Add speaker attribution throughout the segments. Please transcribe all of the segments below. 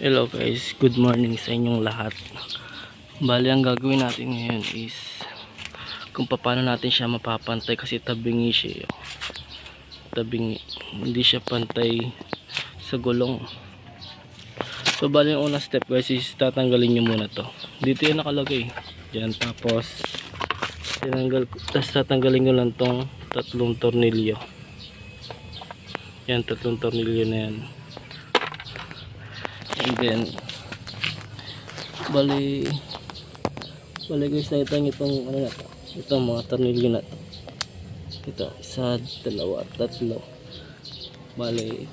Speaker 1: Hello guys, good morning sa inyong lahat. Bali ang gagawin natin ngayon is kung paano natin siya mapapantay kasi tabingi siya. eh. Tabingi, hindi siya pantay sa gulong. So bali ang unang step guys is tatanggalin nyo muna to. Dito yan nakalagay. Diyan tapos tinanggal, tapos tatanggalin ko lang tong tatlong tornilyo. Yan, tatlong tornilyo na yan. And then, bali, bali guys, nakita nyo itong, ano na to, itong mga tornilyo na to. Ito, isa, dalawa, tatlo. Bali,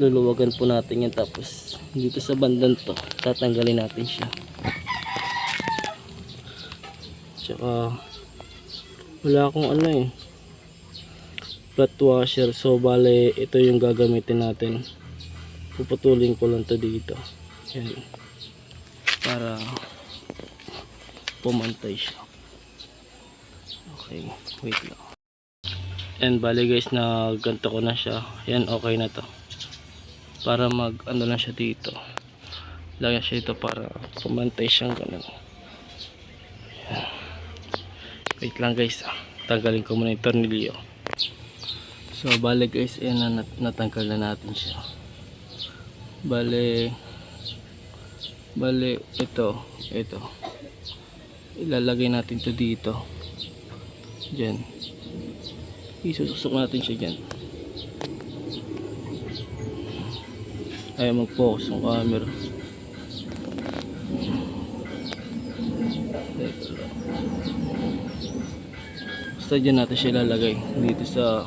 Speaker 1: luluwagan po natin yan tapos dito sa bandan to, tatanggalin natin siya. Tsaka, wala akong ano eh, flat washer. So, bale, ito yung gagamitin natin puputulin ko lang to dito. Yan. Para pumantay siya. Okay wait lang. And bali guys na ganto ko na siya. Yan okay na to. Para mag ano lang siya dito. Lagyan siya ito para pumantay siyang ganun. Yan. wait lang guys ah. tanggalin ko muna yung tornilyo. So bali guys yan na nat- natanggal na natin siya bale bale ito ito. Ilalagay natin to dito. Dyan isusok natin siya dyan ay mag focus ang camera. Basta dyan natin siya ilalagay. Dito sa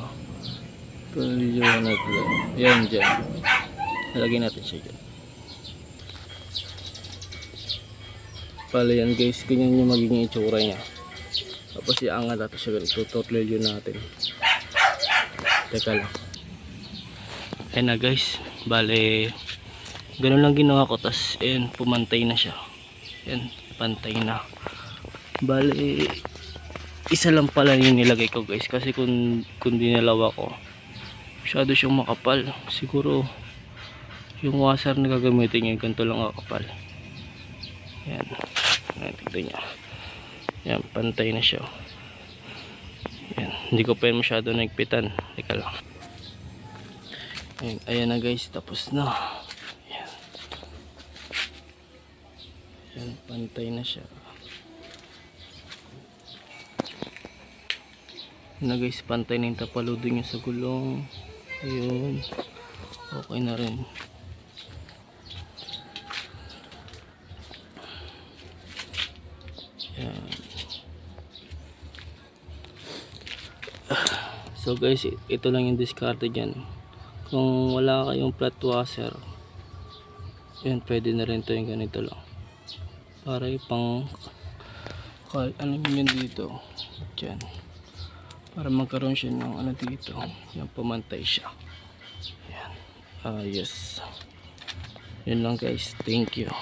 Speaker 1: natin. Yan dyan Lalagyan natin siya dyan. Pala yan guys, ganyan yung magiging itsura niya. Tapos iangat natin siya ganito. Tornilyo natin. Teka lang. Ayan na guys. Bale, ganun lang ginawa ko. Tapos, ayan, pumantay na siya. Ayan, pantay na. Bale, isa lang pala yung nilagay ko guys. Kasi kung, kung dinalawa ko, masyado siyang makapal. Siguro, yung washer na gagamitin nyo ganito lang kakapal yan. Yan tignan nyo yan pantay na siya. Yan hindi ko pa yan masyado nagpitan. Teka lang. Yan, ayan na guys. Tapos na. Yan. Yan pantay na siya. Na guys. Pantay na yung tapaludo nyo sa gulong. Ayun. Okay na rin So guys, ito lang yung discard dyan. Kung wala kayong flat washer, yan pwede na rin to yung ganito lang. Para ipang kal ano yun yun dito. Dyan. Para magkaroon siya ng ano dito. Yan pumantay siya. Yan. Ah yes. Yun lang guys. Thank you.